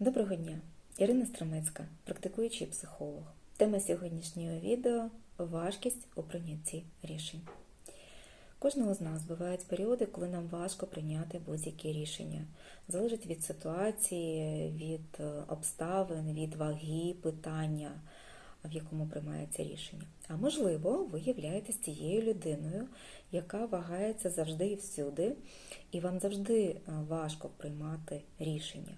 Доброго дня! Ірина Стромецька, практикуючий психолог. Тема сьогоднішнього відео важкість у прийнятті рішень. Кожного з нас бувають періоди, коли нам важко прийняти будь-які рішення. Залежить від ситуації, від е, обставин, від ваги питання, в якому приймається рішення. А можливо, ви являєтесь тією людиною, яка вагається завжди і всюди, і вам завжди е, важко приймати рішення.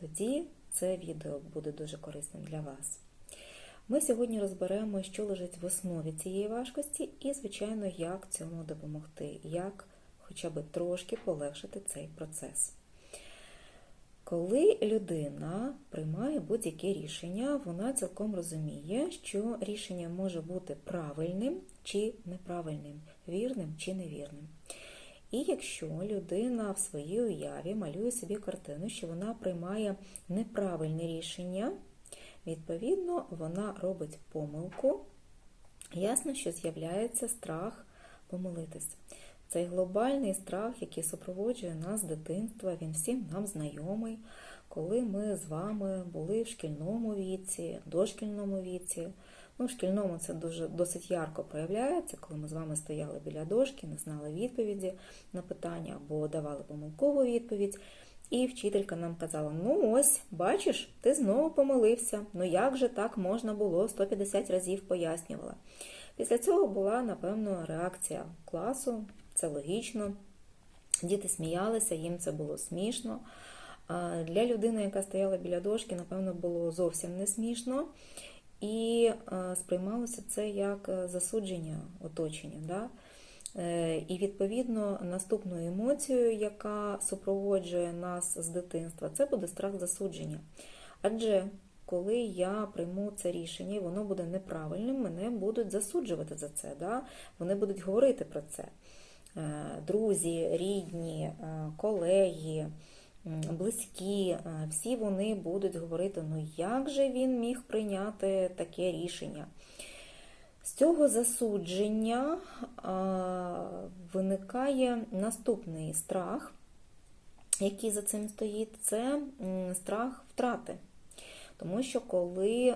Тоді це відео буде дуже корисним для вас. Ми сьогодні розберемо, що лежить в основі цієї важкості, і, звичайно, як цьому допомогти, як хоча б трошки полегшити цей процес. Коли людина приймає будь-яке рішення, вона цілком розуміє, що рішення може бути правильним чи неправильним, вірним чи невірним. І якщо людина в своїй уяві малює собі картину, що вона приймає неправильне рішення, відповідно, вона робить помилку, ясно, що з'являється страх помилитись. Цей глобальний страх, який супроводжує нас з дитинства, він всім нам знайомий, коли ми з вами були в шкільному віці, дошкільному віці. Ну, в шкільному це дуже досить ярко проявляється, коли ми з вами стояли біля дошки, не знали відповіді на питання або давали помилкову відповідь. І вчителька нам казала: ну ось, бачиш, ти знову помилився. Ну як же так можна було? 150 разів пояснювала. Після цього була, напевно, реакція класу, це логічно. Діти сміялися, їм це було смішно. Для людини, яка стояла біля дошки, напевно, було зовсім не смішно. І сприймалося це як засудження оточення. Да? Е, і, відповідно, наступною емоцією, яка супроводжує нас з дитинства, це буде страх засудження. Адже коли я прийму це рішення, і воно буде неправильним, мене будуть засуджувати за це. Да? Вони будуть говорити про це. Е, друзі, рідні, е, колеги, близькі, всі вони будуть говорити, ну як же він міг прийняти таке рішення. З цього засудження виникає наступний страх, який за цим стоїть, це страх втрати. Тому що коли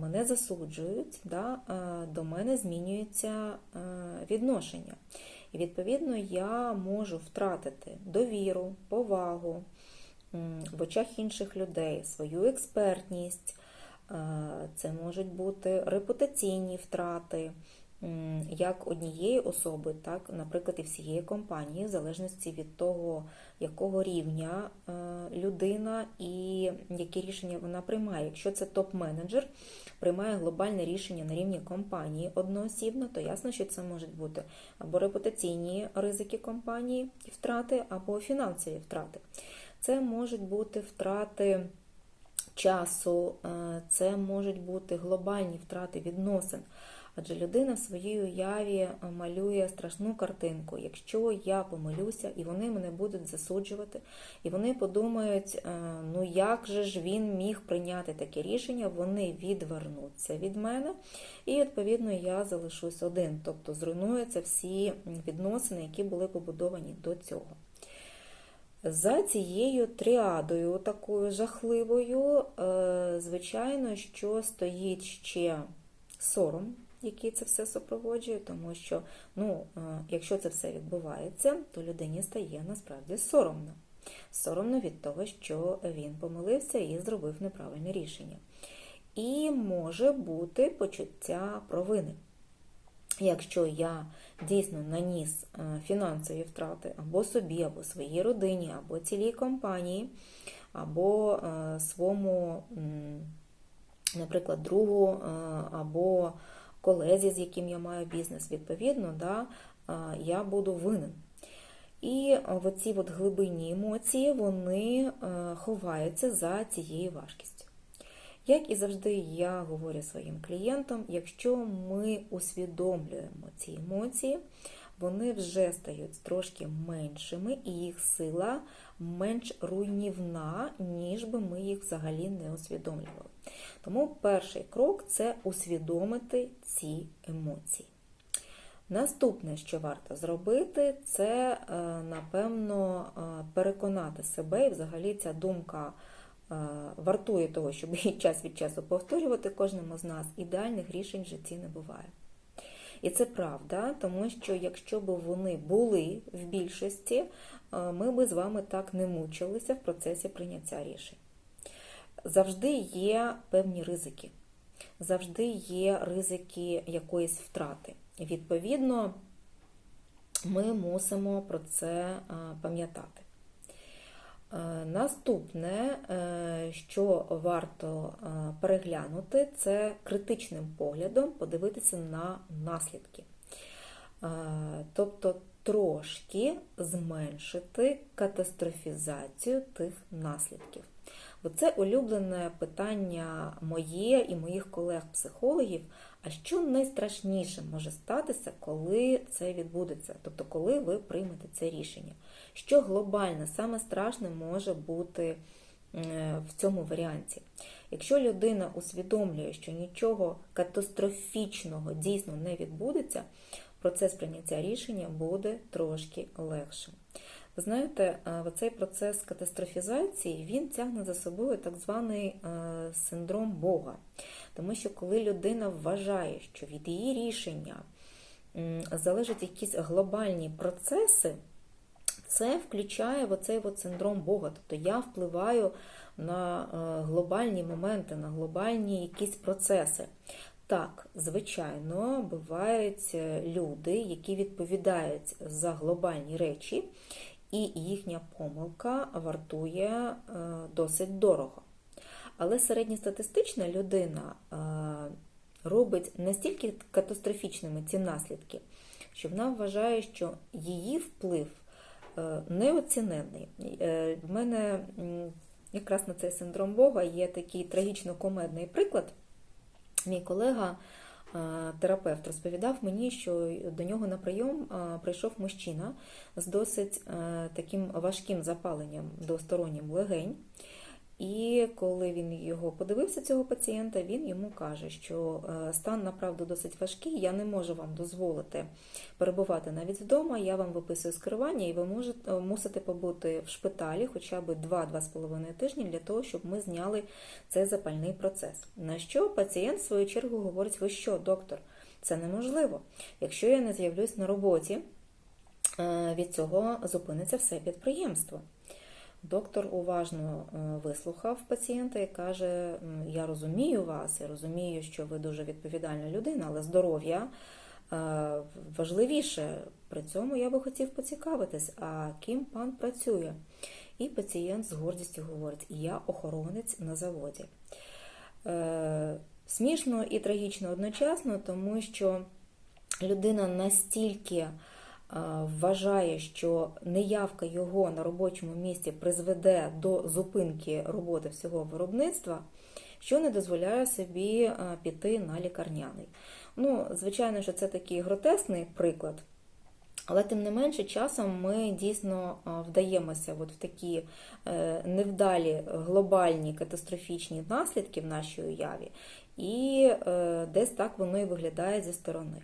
мене засуджують, да, до мене змінюється відношення. І, відповідно, я можу втратити довіру, повагу в очах інших людей, свою експертність. Це можуть бути репутаційні втрати як однієї особи, так, наприклад, і всієї компанії, в залежності від того, якого рівня людина і які рішення вона приймає. Якщо це топ-менеджер, приймає глобальне рішення на рівні компанії одноосібно, то ясно, що це можуть бути або репутаційні ризики компанії втрати, або фінансові втрати. Це можуть бути втрати часу, е, це можуть бути глобальні втрати відносин. Адже людина в своїй уяві малює страшну картинку. Якщо я помилюся, і вони мене будуть засуджувати, і вони подумають, е, ну як же ж він міг прийняти таке рішення, вони відвернуться від мене, і, відповідно, я залишусь один. Тобто зруйнуються всі відносини, які були побудовані до цього. За цією тріадою, такою жахливою, е, звичайно, що стоїть ще сором, який це все супроводжує, тому що, ну, е, якщо це все відбувається, то людині стає насправді соромно. Соромно від того, що він помилився і зробив неправильне рішення. І може бути почуття провини. Якщо я дійсно наніс е, фінансові втрати або собі, або своїй родині, або цілій компанії, або е, своєму, наприклад, другу, або колезі, з яким я маю бізнес, відповідно, да, я буду винен. І оці от глибинні емоції вони ховаються за цією важкістю. Як і завжди, я говорю своїм клієнтам, якщо ми усвідомлюємо ці емоції, вони вже стають трошки меншими, і їх сила менш руйнівна, ніж би ми їх взагалі не усвідомлювали. Тому перший крок це усвідомити ці емоції. Наступне, що варто зробити, це, напевно, переконати себе, і взагалі ця думка вартує того, щоб її час від часу повторювати кожному з нас, ідеальних рішень в житті не буває. І це правда, тому що якщо б вони були в більшості, ми б з вами так не мучилися в процесі прийняття рішень. Завжди є певні ризики, завжди є ризики якоїсь втрати. Відповідно, ми мусимо про це пам'ятати. Наступне, е, що варто переглянути, це критичним поглядом подивитися на наслідки. Тобто трошки зменшити катастрофізацію тих наслідків. Бо це улюблене питання моє і моїх колег-психологів. А що найстрашніше може статися, коли це відбудеться? Тобто, коли ви приймете це рішення? Що глобальне, саме страшне може бути в цьому варіанті? Якщо людина усвідомлює, що нічого катастрофічного дійсно не відбудеться, процес прийняття рішення буде трошки легшим. Ви знаєте, цей процес катастрофізації він тягне за собою так званий синдром Бога. Тому що коли людина вважає, що від її рішення залежать якісь глобальні процеси, це включає оцей от синдром Бога. Тобто я впливаю на глобальні моменти, на глобальні якісь процеси. Так, звичайно, бувають люди, які відповідають за глобальні речі, і їхня помилка вартує досить дорого. Але середньостатистична людина робить настільки катастрофічними ці наслідки, що вона вважає, що її вплив неоціненний. В мене якраз на цей синдром Бога є такий трагічно-комедний приклад. Мій колега, терапевт, розповідав мені, що до нього на прийом прийшов мужчина з досить таким важким запаленням двостороннім легень. І коли він його подивився, цього пацієнта, він йому каже, що стан направду досить важкий, я не можу вам дозволити перебувати навіть вдома, я вам виписую скерування, і ви можете, мусите побути в шпиталі хоча б 2-2,5 тижні для того, щоб ми зняли цей запальний процес. На що пацієнт, в свою чергу, говорить: ви що, доктор, це неможливо. Якщо я не з'явлюсь на роботі, від цього зупиниться все підприємство. Доктор уважно вислухав пацієнта і каже: Я розумію вас, я розумію, що ви дуже відповідальна людина, але здоров'я важливіше. При цьому я би хотів поцікавитись, а ким пан працює? І пацієнт з гордістю говорить: Я охоронець на заводі. Смішно і трагічно одночасно, тому що людина настільки вважає, що неявка його на робочому місці призведе до зупинки роботи всього виробництва, що не дозволяє собі піти на лікарняний. Ну, Звичайно, що це такий гротесний приклад, але тим не менше, часом ми дійсно вдаємося от в такі невдалі глобальні катастрофічні наслідки в нашій уяві, і десь так воно і виглядає зі сторони.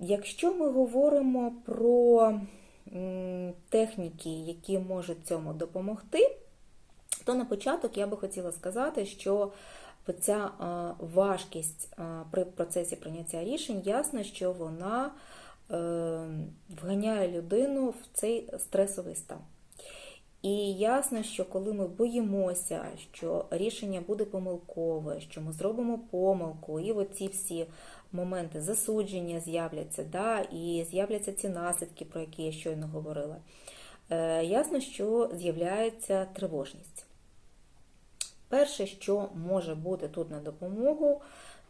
Якщо ми говоримо про техніки, які можуть цьому допомогти, то на початок я би хотіла сказати, що ця важкість при процесі прийняття рішень, ясно, що вона вганяє людину в цей стресовий стан. І ясно, що коли ми боїмося, що рішення буде помилкове, що ми зробимо помилку, і оці всі моменти засудження з'являться, да, і з'являться ці наслідки, про які я щойно говорила, е, ясно, що з'являється тривожність. Перше, що може бути тут на допомогу,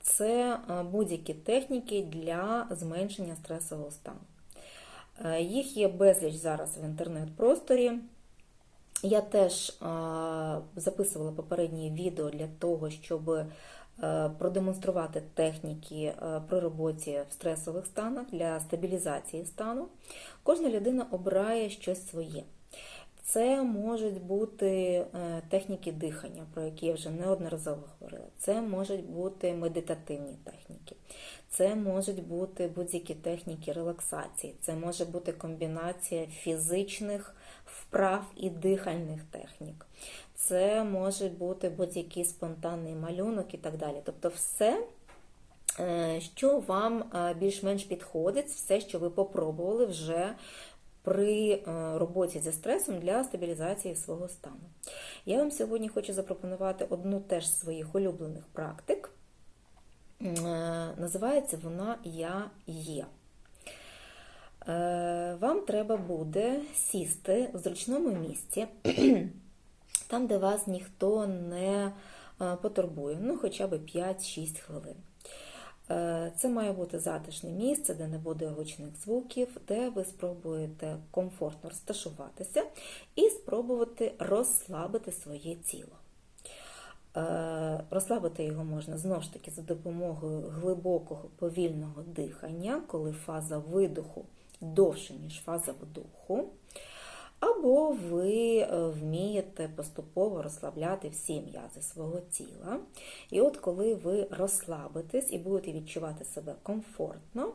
це будь-які техніки для зменшення стресового стану. Е, їх є безліч зараз в інтернет-просторі. Я теж записувала попереднє відео для того, щоб продемонструвати техніки при роботі в стресових станах для стабілізації стану. Кожна людина обирає щось своє. Це можуть бути техніки дихання, про які я вже неодноразово говорила. Це можуть бути медитативні техніки, це можуть бути будь-які техніки релаксації, це може бути комбінація фізичних вправ і дихальних технік. Це може бути будь-який спонтанний малюнок і так далі. Тобто, все, е, що вам е, більш-менш підходить, все, що ви попробували вже при е, роботі зі стресом для стабілізації свого стану. Я вам сьогодні хочу запропонувати одну теж з своїх улюблених практик. Називається вона Я є. Вам треба буде сісти в зручному місці, там, де вас ніхто не потурбує, ну хоча б 5-6 хвилин. Е, це має бути затишне місце, де не буде гучних звуків, де ви спробуєте комфортно розташуватися і спробувати розслабити своє тіло. Е, розслабити його можна знову ж таки за допомогою глибокого повільного дихання, коли фаза видоху довше, ніж фаза вдоху або ви е, вмієте поступово розслабляти всі м'язи свого тіла. І от коли ви розслабитесь і будете відчувати себе комфортно,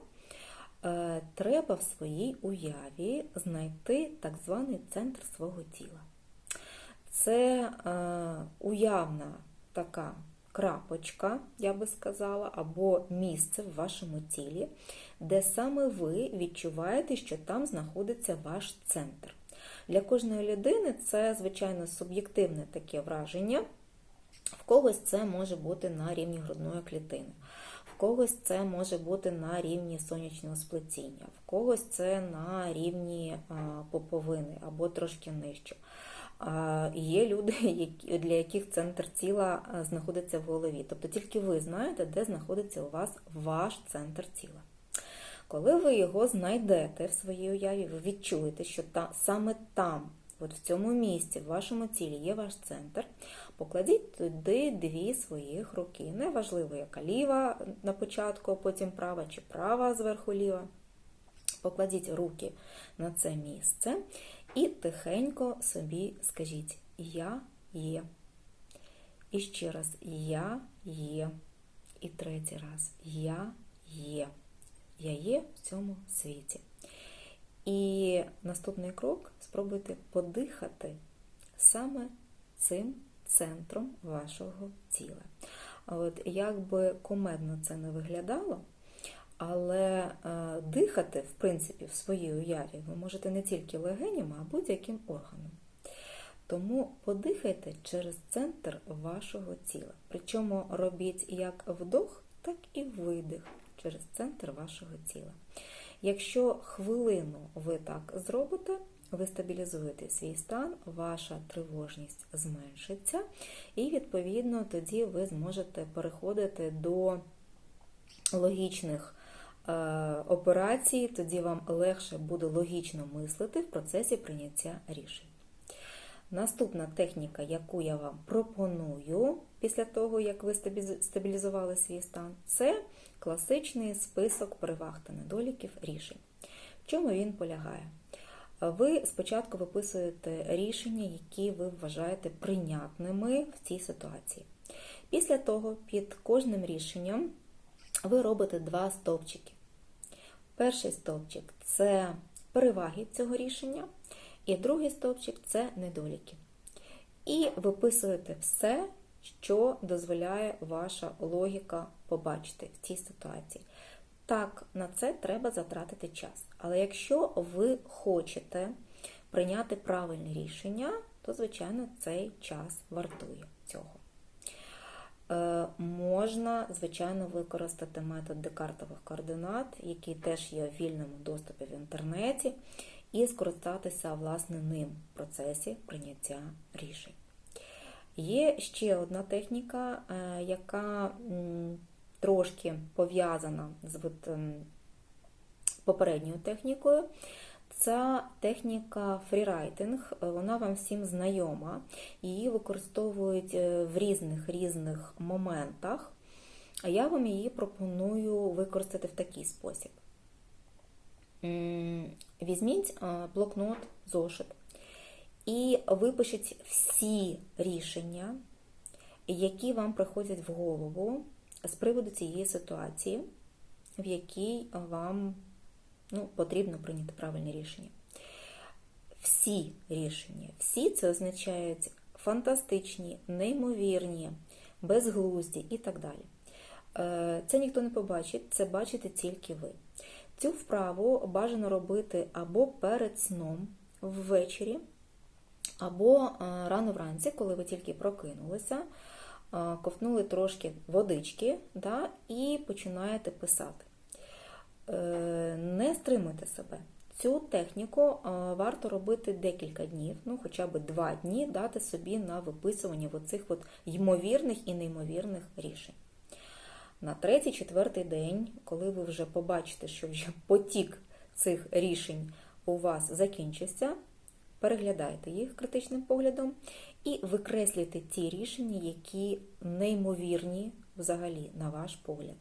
е, треба в своїй уяві знайти так званий центр свого тіла. Це е, уявна така крапочка, я би сказала, або місце в вашому тілі, де саме ви відчуваєте, що там знаходиться ваш центр. Для кожної людини це, звичайно, суб'єктивне таке враження. В когось це може бути на рівні грудної клітини, в когось це може бути на рівні сонячного сплетіння, в когось це на рівні поповини або трошки нижче. Є люди, для яких центр тіла знаходиться в голові. Тобто тільки ви знаєте, де знаходиться у вас ваш центр тіла. Коли ви його знайдете в своїй уяві, ви відчуєте, що та, саме там, от в цьому місці, в вашому тілі є ваш центр, покладіть туди дві своїх руки. Неважливо, яка ліва на початку, а потім права чи права зверху ліва. Покладіть руки на це місце і тихенько собі скажіть Я є. І ще раз Я є. І третій раз Я є я є в цьому світі. І наступний крок спробуйте подихати саме цим центром вашого тіла. От Як би комедно це не виглядало, але е, дихати, в принципі, в своїй уяві ви можете не тільки легенями, а будь-яким органом. Тому подихайте через центр вашого тіла. Причому робіть як вдох, так і видих через центр вашого тіла. Якщо хвилину ви так зробите, ви стабілізуєте свій стан, ваша тривожність зменшиться, і, відповідно, тоді ви зможете переходити до логічних е, операцій, тоді вам легше буде логічно мислити в процесі прийняття рішень. Наступна техніка, яку я вам пропоную після того, як ви стабілізували свій стан, це класичний список переваг та недоліків рішень. В чому він полягає? Ви спочатку виписуєте рішення, які ви вважаєте прийнятними в цій ситуації. Після того, під кожним рішенням ви робите два стовпчики. Перший стовпчик це переваги цього рішення, і другий стовпчик це недоліки. І виписуєте все, що дозволяє ваша логіка побачити в цій ситуації. Так, на це треба затратити час. Але якщо ви хочете прийняти правильне рішення, то, звичайно, цей час вартує цього. Е, можна, звичайно, використати метод декартових координат, який теж є в вільному доступі в інтернеті, і скористатися власне ним в процесі прийняття рішень. Є ще одна техніка, е, яка трошки пов'язана з ем, попередньою технікою. Ця техніка фрірайтинг, вона вам всім знайома, її використовують е, в різних різних моментах, а я вам її пропоную використати в такий спосіб. Візьміть е, блокнот, зошит і випишіть всі рішення, які вам приходять в голову з приводу цієї ситуації, в якій вам ну, потрібно прийняти правильне рішення. всі рішення. Всі це означають фантастичні, неймовірні, безглузді і так далі. Е, Це ніхто не побачить, це бачите тільки ви. Цю вправу бажано робити або перед сном ввечері, або е, рано вранці, коли ви тільки прокинулися, е, ковтнули трошки водички да, і починаєте писати. Е, Не стримуйте себе. Цю техніку варто робити декілька днів, ну хоча б два дні дати собі на виписування оцих от ймовірних і неймовірних рішень. На третій-четвертий день, коли ви вже побачите, що вже потік цих рішень у вас закінчиться, переглядайте їх критичним поглядом і викреслюйте ті рішення, які неймовірні взагалі, на ваш погляд.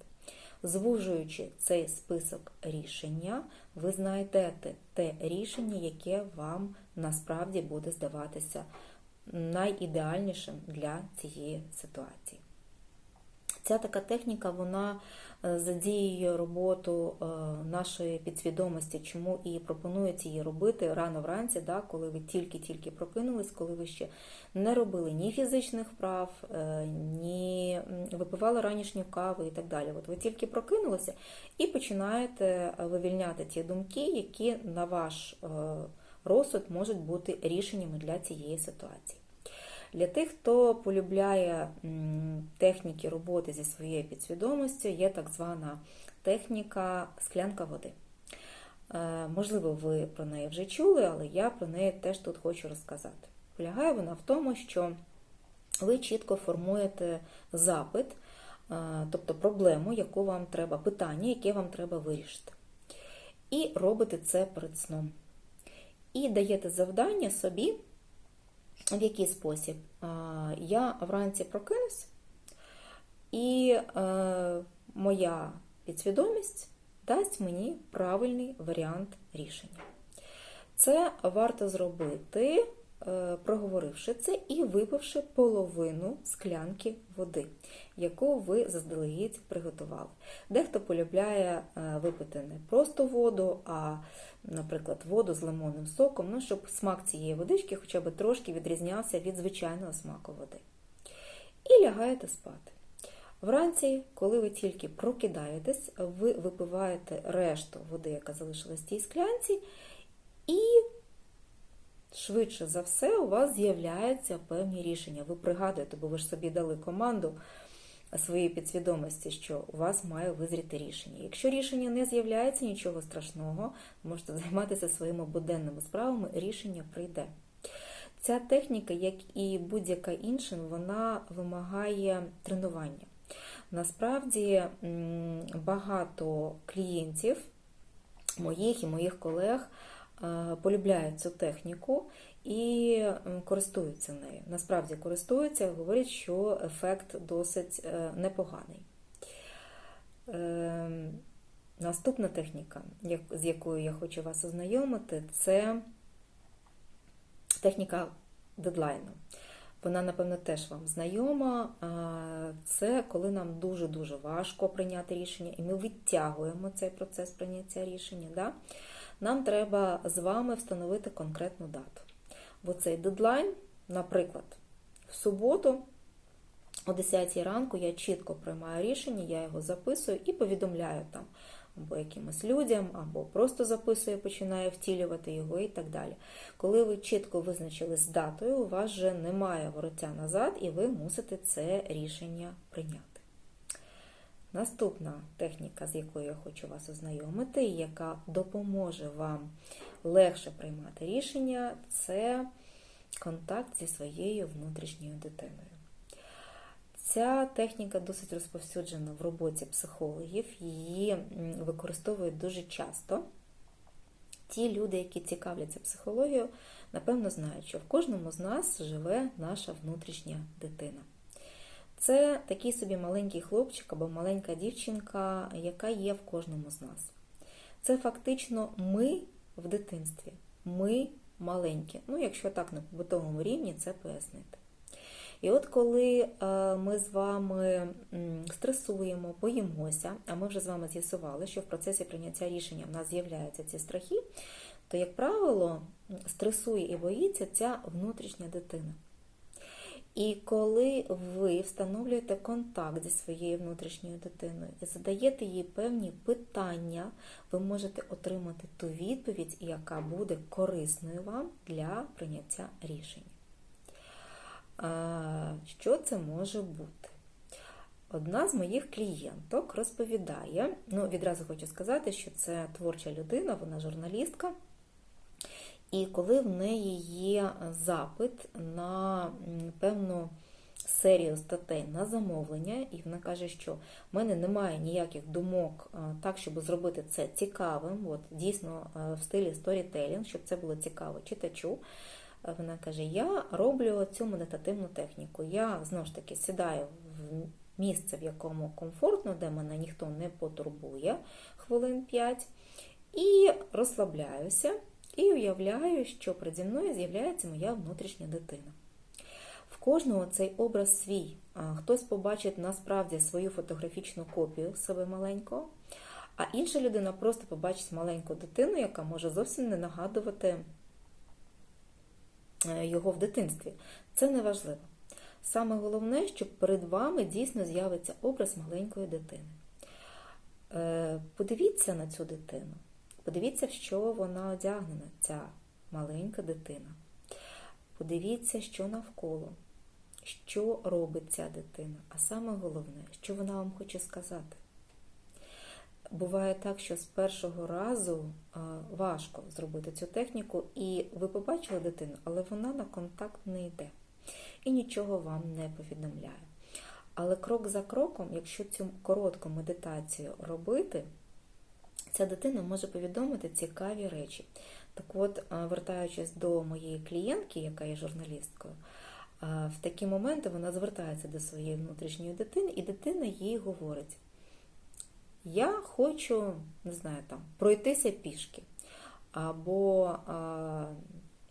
Звужуючи цей список рішення, ви знайдете те рішення, яке вам насправді буде здаватися найідеальнішим для цієї ситуації. Ця така техніка вона е, задіює роботу е, нашої підсвідомості, чому і пропонується її робити рано вранці, да, коли ви тільки-тільки прокинулись, коли ви ще не робили ні фізичних вправ, е, ні випивали ранішню каву і так далі. От ви тільки прокинулися і починаєте вивільняти ті думки, які на ваш розсуд можуть бути рішеннями для цієї ситуації. Для тих, хто полюбляє техніки роботи зі своєю підсвідомістю, є так звана техніка склянка води. Е, можливо, ви про неї вже чули, але я про неї теж тут хочу розказати. Полягає вона в тому, що ви чітко формуєте запит, е, тобто проблему, яку вам треба, питання, яке вам треба вирішити. І робите це перед сном. І даєте завдання собі. В який спосіб? Я вранці прокинусь, і е, моя підсвідомість дасть мені правильний варіант рішення. Це варто зробити, проговоривши це і випивши половину склянки води, яку ви заздалегідь приготували. Дехто полюбляє е, випити не просто воду, а наприклад, воду з лимонним соком, ну, щоб смак цієї водички хоча б трошки відрізнявся від звичайного смаку води. І лягаєте спати. Вранці, коли ви тільки прокидаєтесь, ви випиваєте решту води, яка залишилась в тій склянці, і швидше за все у вас з'являються певні рішення. Ви пригадуєте, бо ви ж собі дали команду своєї підсвідомості, що у вас має визріти рішення. Якщо рішення не з'являється, нічого страшного, можете займатися своїми буденними справами, рішення прийде. Ця техніка, як і будь-яка інша, вона вимагає тренування. Насправді багато клієнтів моїх і моїх колег полюбляють цю техніку і користуються нею. Насправді користуються, говорять, що ефект досить е, непоганий. Ем, наступна техніка, з якою я хочу вас ознайомити, це техніка дедлайну. Вона, напевно, теж вам знайома. Це коли нам дуже-дуже важко прийняти рішення, і ми відтягуємо цей процес прийняття рішення. Да? Нам треба з вами встановити конкретну дату. Бо цей дедлайн, наприклад, в суботу о 10 ранку я чітко приймаю рішення, я його записую і повідомляю там або якимось людям, або просто записую, починаю втілювати його і так далі. Коли ви чітко визначили з датою, у вас вже немає вороття назад, і ви мусите це рішення прийняти. Наступна техніка, з якою я хочу вас ознайомити, яка допоможе вам легше приймати рішення, це контакт зі своєю внутрішньою дитиною. Ця техніка досить розповсюджена в роботі психологів, її використовують дуже часто. Ті люди, які цікавляться психологією, напевно знають, що в кожному з нас живе наша внутрішня дитина. Це такий собі маленький хлопчик або маленька дівчинка, яка є в кожному з нас. Це фактично ми в дитинстві, ми маленькі. Ну, якщо так на побутовому рівні це пояснити. І от коли е, ми з вами стресуємо, боїмося, а ми вже з вами з'ясували, що в процесі прийняття рішення в нас з'являються ці страхи, то, як правило, стресує і боїться ця внутрішня дитина. І коли ви встановлюєте контакт зі своєю внутрішньою дитиною і задаєте їй певні питання, ви можете отримати ту відповідь, яка буде корисною вам для прийняття рішень. Що це може бути? Одна з моїх клієнток розповідає, ну, відразу хочу сказати, що це творча людина, вона журналістка. І коли в неї є запит на певну серію статей на замовлення, і вона каже, що в мене немає ніяких думок так, щоб зробити це цікавим, от дійсно в стилі сторітелінг, щоб це було цікаво читачу. Вона каже: Я роблю цю медитативну техніку. Я знову ж таки сідаю в місце, в якому комфортно, де мене ніхто не потурбує хвилин 5, і розслабляюся, і уявляю, що переді мною з'являється моя внутрішня дитина. В кожного цей образ свій. Хтось побачить насправді свою фотографічну копію себе маленького, а інша людина просто побачить маленьку дитину, яка може зовсім не нагадувати е, його в дитинстві. Це не важливо. Саме головне, що перед вами дійсно з'явиться образ маленької дитини. Е, подивіться на цю дитину, подивіться, що вона одягнена, ця маленька дитина. Подивіться, що навколо, що робить ця дитина. А саме головне, що вона вам хоче сказати. Буває так, що з першого разу важко зробити цю техніку, і ви побачили дитину, але вона на контакт не йде і нічого вам не повідомляє. Але крок за кроком, якщо цю коротку медитацію робити, ця дитина може повідомити цікаві речі. Так от, вертаючись до моєї клієнтки, яка є журналісткою, в такі моменти вона звертається до своєї внутрішньої дитини, і дитина їй говорить: Я хочу, не знаю, там, пройтися пішки, або а,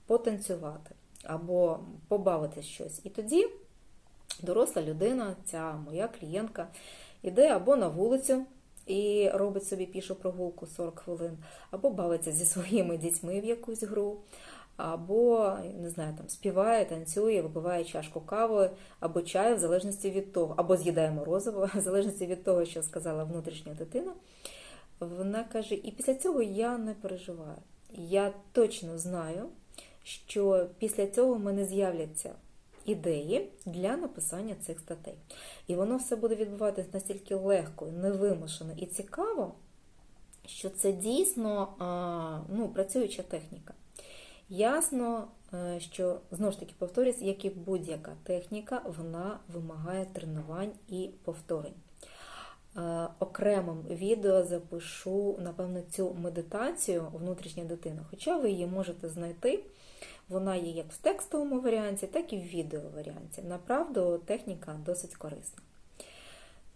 потанцювати або побавити щось. І тоді доросла людина, ця моя клієнтка, іде або на вулицю і робить собі пішу прогулку 40 хвилин, або бавиться зі своїми дітьми в якусь гру. Або, не знаю, там співає, танцює, випиває чашку кави або чаю, в залежності від того, або з'їдає морозиво, в залежності від того, що сказала внутрішня дитина. Вона каже: і після цього я не переживаю. Я точно знаю, що після цього в мене з'являться ідеї для написання цих статей. І воно все буде відбуватися настільки легко, невимушено і цікаво, що це дійсно ну, працююча техніка. Ясно, е, що, знову ж таки, повторюсь, як і будь-яка техніка, вона вимагає тренувань і повторень. Е, окремим відео запишу, напевно, цю медитацію внутрішня дитина, хоча ви її можете знайти. Вона є як в текстовому варіанті, так і в відеоваріанті. Направду, техніка досить корисна.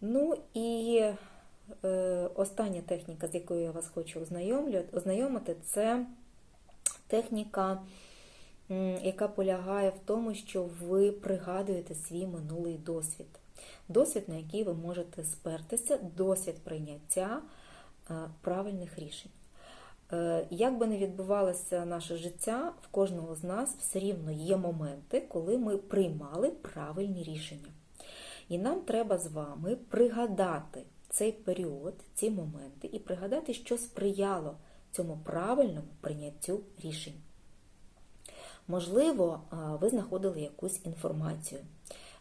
Ну і е, остання техніка, з якою я вас хочу ознайомити, це техніка, яка полягає в тому, що ви пригадуєте свій минулий досвід. Досвід, на який ви можете спертися, досвід прийняття е, правильних рішень. Е, як би не відбувалося наше життя, в кожного з нас все рівно є моменти, коли ми приймали правильні рішення. І нам треба з вами пригадати цей період, ці моменти, і пригадати, що сприяло цьому правильному прийняттю рішень. Можливо, ви знаходили якусь інформацію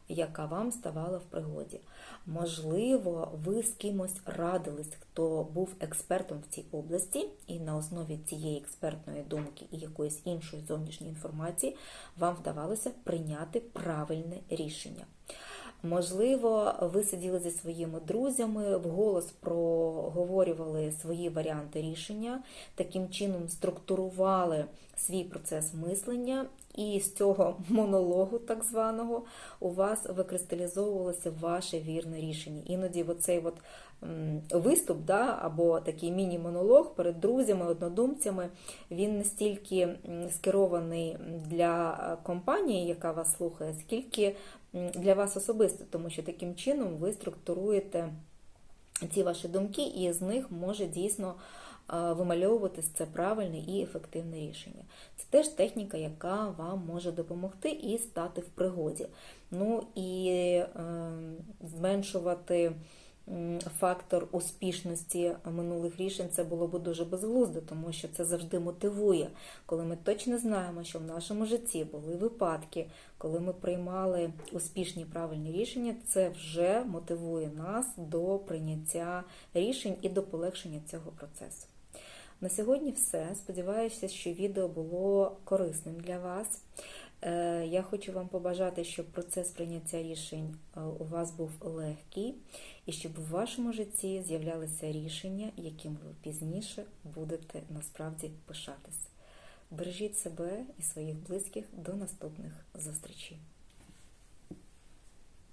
яка вам ставала в пригоді. Можливо, ви з кимось радились, хто був експертом в цій області, і на основі цієї експертної думки і якоїсь іншої зовнішньої інформації вам вдавалося прийняти правильне рішення. Можливо, ви сиділи зі своїми друзями, вголос проговорювали свої варіанти рішення, таким чином структурували свій процес мислення, і з цього монологу, так званого, у вас викристалізовувалося ваше вірне рішення. Іноді оцей от виступ, да, або такий міні-монолог перед друзями, однодумцями, він не стільки скерований для компанії, яка вас слухає, скільки для вас особисто, тому що таким чином ви структуруєте ці ваші думки, і з них може дійсно а, вимальовувати це правильне і ефективне рішення. Це теж техніка, яка вам може допомогти і стати в пригоді. Ну і е, зменшувати фактор успішності минулих рішень це було б дуже безглуздо, тому що це завжди мотивує, коли ми точно знаємо, що в нашому житті були випадки, коли ми приймали успішні правильні рішення, це вже мотивує нас до прийняття рішень і до полегшення цього процесу. На сьогодні все. Сподіваюся, що відео було корисним для вас. Е, Я хочу вам побажати, щоб процес прийняття рішень е, у вас був легкий, і щоб у вашому житті з'являлися рішення, яким ви пізніше будете насправді пишатись. Бережіть себе і своїх близьких до наступних зустрічей.